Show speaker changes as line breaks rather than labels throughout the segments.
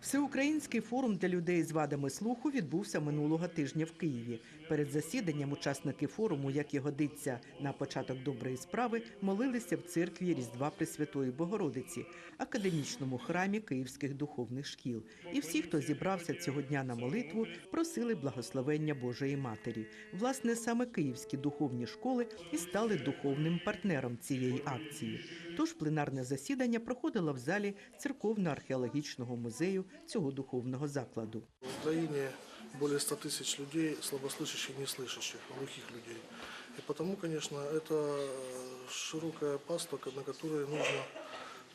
Всеукраїнський форум для людей з вадами слуху відбувся минулого тижня в Києві. Перед засіданням учасники форуму, як і годиться на початок доброї справи, молилися в церкві Різдва Пресвятої Богородиці, академічному храмі київських духовних шкіл. І всі, хто зібрався цього дня на молитву, просили благословення Божої Матері. Власне, саме київські духовні школи і стали духовним партнером цієї акції. Тож пленарне засідання проходило в залі церковно-археологічного музею цього духовного закладу.
В Украине более 100 тысяч людей, слабослышащих, неслышащих, глухих людей. И потому, конечно, это э, широкая паства, на которой нужно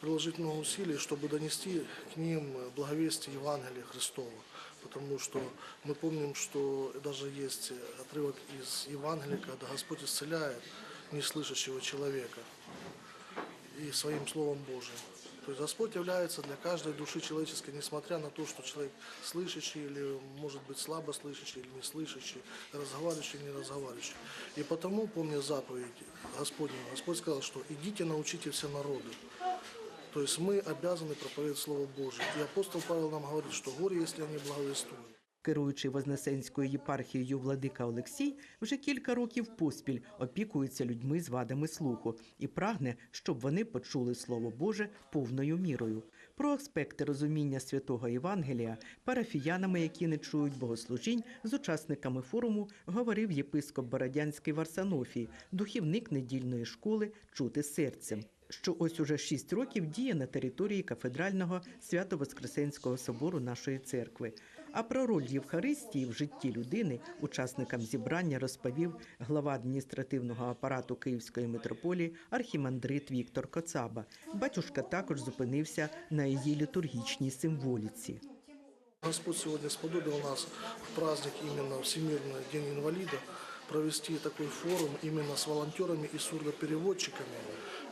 приложить много усилий, чтобы донести к ним благовестие Евангелия Христова. Потому что мы помним, что даже есть отрывок из Евангелия, когда Господь исцеляет неслышащего человека и своим Словом Божиим. То есть Господь является для каждой души человеческой, несмотря на то, что человек слышащий или, может быть, слабо слышащий или не слышащий, разговаривающий или не разговаривающий. И потому, помня заповедь Господню, Господь сказал, что «идите научите все народы». То есть мы обязаны проповедовать Слово Божие. И апостол Павел нам говорит, что горе, если они благовествуют.
Керуючий Вознесенською єпархією владика Олексій вже кілька років поспіль опікується людьми з вадами слуху і прагне, щоб вони почули Слово Боже повною мірою. Про аспекти розуміння святого Євангелія парафіянами, які не чують богослужінь, з учасниками форуму говорив єпископ Бородянський Варсанофій, духівник недільної школи Чути серцем. Що ось уже шість років діє на території кафедрального Свято-Воскресенського собору нашої церкви. А про роль Євхаристії в житті людини учасникам зібрання розповів глава адміністративного апарату Київської митрополії архімандрит Віктор Коцаба. Батюшка також зупинився на її літургічній символіці.
Господь сегодня сподобил нас в праздник именно Всемирный день инвалида провести такой форум именно с волонтерами и сурдопереводчиками,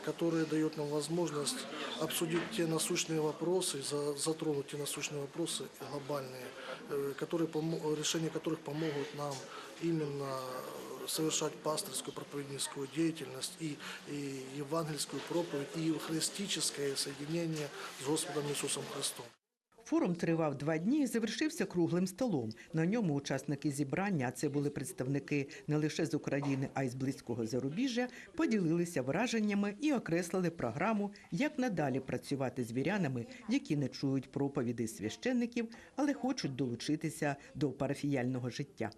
который дает нам возможность обсудить те насущные вопросы, за- затронуть те насущные вопросы глобальные, э, которые, решение которых помогут нам именно совершать пастырскую проповедническую деятельность и, и евангельскую проповедь, и евхаристическое соединение с Господом Иисусом Христом.
Форум тривав два дні і завершився круглим столом. На ньому учасники зібрання, це були представники не лише з України, а й з близького зарубіжжя, поділилися враженнями і окреслили програму, як надалі працювати з вірянами, які не чують проповіді священників, але хочуть долучитися до парафіяльного життя.